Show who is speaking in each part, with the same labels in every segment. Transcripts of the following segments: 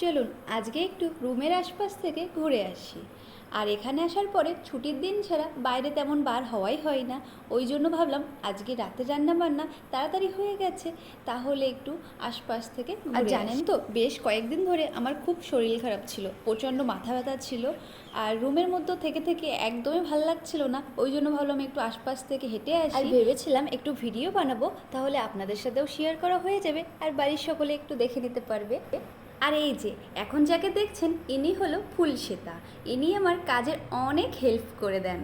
Speaker 1: চলুন আজকে একটু রুমের আশপাশ থেকে ঘুরে আসি। আর এখানে আসার পরে ছুটির দিন ছাড়া বাইরে তেমন বার হওয়াই হয় না। ওই জন্য ভাবলাম আজকে রাতে রান্না বান্না তাড়াতাড়ি হয়ে গেছে তাহলে একটু আশপাশ থেকে আর জানেন তো বেশ কয়েকদিন ধরে আমার খুব শরীর খারাপ ছিল প্রচণ্ড মাথা ব্যথা ছিল। আর রুমের মধ্যে থেকে থেকে একদমই ভালো লাগছিল না ওই জন্য ভাবলাম একটু আশপাশ থেকে হেঁটে আসি। আর ভেবেছিলাম একটু ভিডিও বানাবো তাহলে আপনাদের সাথেও শেয়ার করা হয়ে যাবে আর বাড়ির সকলে একটু দেখে নিতে পারবে। আর এই যে এখন যাকে দেখছেন ইনি হলো ফুলশ্বেতা ইনি আমার কাজের অনেক হেল্প করে দেন।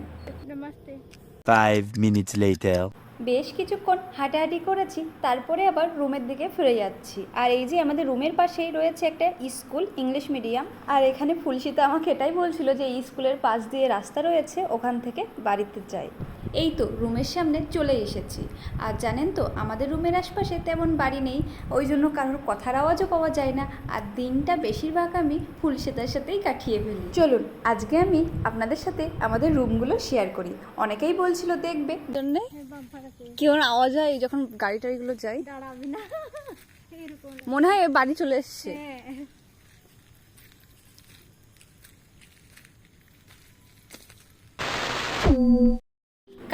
Speaker 1: বেশ কিছুক্ষণ হাঁটাহাঁটি করেছি তারপরে আবার রুমের দিকে ফিরে যাচ্ছি। আর এই যে আমাদের রুমের পাশেই রয়েছে একটা স্কুল ইংলিশ মিডিয়াম। আর এখানে ফুলশিতা আমাকে এটাই বলছিল যে এই স্কুলের পাশ দিয়ে রাস্তা রয়েছে ওখান থেকে বাড়িতে যাই। এই তো রুমের সামনে চলে এসেছি। আর জানেন তো আমাদের রুমের আশপাশে তেমন বাড়ি নেই ওই জন্য কারোর কথার আওয়াজও পাওয়া যায় না। আর দিনটা বেশিরভাগ আমি ফুল সেতার সাথেই কাটিয়ে ফেলি। চলুন আজকে আমি আপনাদের সাথে আমাদের রুমগুলো শেয়ার করি। অনেকেই বলছিল দেখবে। জন্যে কেউ আওয়াজ হয় যখন গাড়ি টাড়িগুলো
Speaker 2: এরকম
Speaker 1: মনে হয় বাড়ি চলে এসছে।
Speaker 2: হ্যাঁ।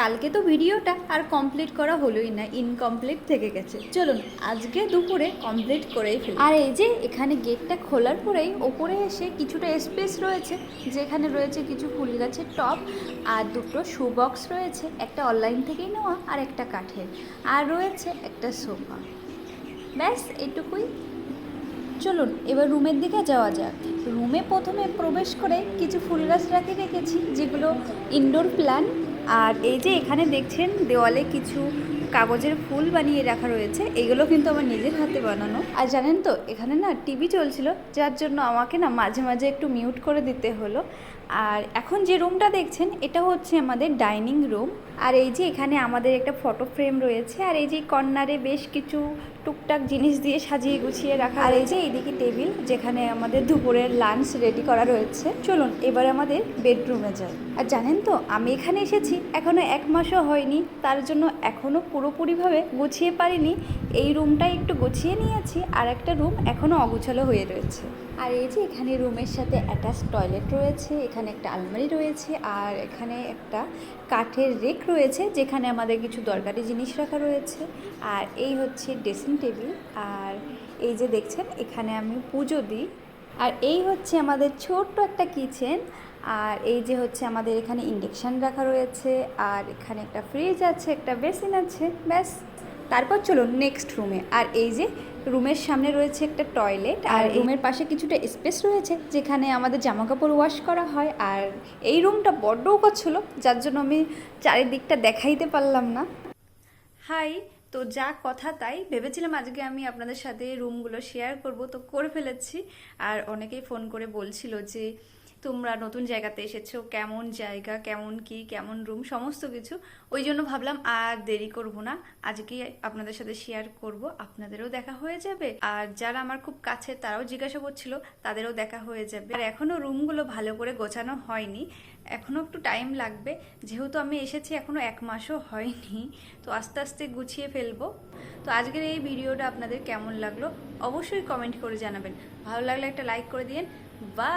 Speaker 1: কালকে তো ভিডিওটা আর কমপ্লিট করা হলোই না ইনকমপ্লিট থেকে গেছে। চলুন, আজকে দুপুরে কমপ্লিট করেই ফেলি। আর এই যে এখানে গেটটা খোলার পরেই ওপরে এসে কিছুটা স্পেস রয়েছে, যেখানে রয়েছে কিছু ফুল গাছের টব আর দুটো শু বক্স রয়েছে, একটা অনলাইন থেকেই নেওয়া আর একটা কাঠের। আর রয়েছে একটা সোফা ব্যাস, এটুকুই। চলুন, এবার রুমের দিকে যাওয়া যাক। রুমে প্রথমে প্রবেশ করে কিছু ফুল গাছ রাখে রেখেছি, যেগুলো ইনডোর প্ল্যান আর এই যে এখানে দেখছেন দেওয়ালে কিছু কাগজের ফুল বানিয়ে রাখা রয়েছে, এগুলো কিন্তু আমার নিজের হাতে বানানো। আর জানেন তো, এখানে না টিভি চলছিল, যার জন্য আমাকে না মাঝে মাঝে একটু মিউট করে দিতে হলো। আর এখন যে রুমটা দেখছেন এটা হচ্ছে আমাদের ডাইনিং রুম আর এই যে এখানে আমাদের একটা ফটো ফ্রেম রয়েছে আর এই যে কর্নারে বেশ কিছু টুকটাক জিনিস দিয়ে সাজিয়ে গুছিয়ে রাখা আর এই যে এইদিকে টেবিল যেখানে আমাদের দুপুরের লাঞ্চ রেডি করা রয়েছে। চলুন এবার আমাদের বেডরুমে যাই। আর জানেন তো আমি এখানে এসেছি এখনও এক মাসও হয়নি। তার জন্য এখনও পুরোপুরিভাবে গুছিয়ে পারিনি। এই রুমটা একটু গুছিয়ে নিয়েছি আর একটা রুম এখনও অগুছালো হয়ে রয়েছে। আর এই যে এখানে রুমের সাথে অ্যাটাচ টয়লেট রয়েছে, এখানে একটা আলমারি রয়েছে, আর এখানে একটা কাঠের রেক রয়েছে, যেখানে আমাদের কিছু দরকারি জিনিস রাখা রয়েছে। আর এই হচ্ছে ড্রেসিং টেবিল আর এই যে দেখছেন, এখানে আমি পুজো দিই। আর এই হচ্ছে আমাদের ছোট্ট একটা কিচেন আর এই যে হচ্ছে আমাদের এখানে ইন্ডাকশান রাখা রয়েছে, আর এখানে একটা ফ্রিজ আছে, একটা বেসিন আছে, ব্যাস। তারপর চলুন নেক্সট রুমে আর এই যে রুমের সামনে রয়েছে একটা টয়লেট আর রুমের পাশে কিছুটা স্পেস রয়েছে যেখানে আমাদের জামা কাপড় ওয়াশ করা হয় আর এই রুমটা বড্ড ছিল যার জন্য আমি চারিদিকটা দেখাইতে পারলাম না। হাই তো যা কথা তাই। ভেবেছিলাম আজকে আমি আপনাদের সাথে রুমগুলো শেয়ার করব তো করে ফেলেছি। আর অনেকেই ফোন করে বলছিল যে তোমরা নতুন জায়গাতে এসেছ, কেমন জায়গা, কেমন কি, কেমন রুম সমস্ত কিছু, ওই জন্য ভাবলাম আর দেরি করব না। আজকেই আপনাদের সাথে শেয়ার করব, আপনাদেরও দেখা হয়ে যাবে। আর যারা আমার খুব কাছে, তারাও জিজ্ঞাসা করছিল, তাদেরও দেখা হয়ে যাবে। আর এখনও রুমগুলো ভালো করে গোছানো হয়নি। এখনও একটু টাইম লাগবে। যেহেতু আমি এসেছি এখনও এক মাসও হয়নি। তো আস্তে আস্তে গুছিয়ে ফেলব। তো আজকের এই ভিডিওটা আপনাদের কেমন লাগল, অবশ্যই কমেন্ট করে জানাবেন। ভালো লাগলে একটা লাইক করে দিন বা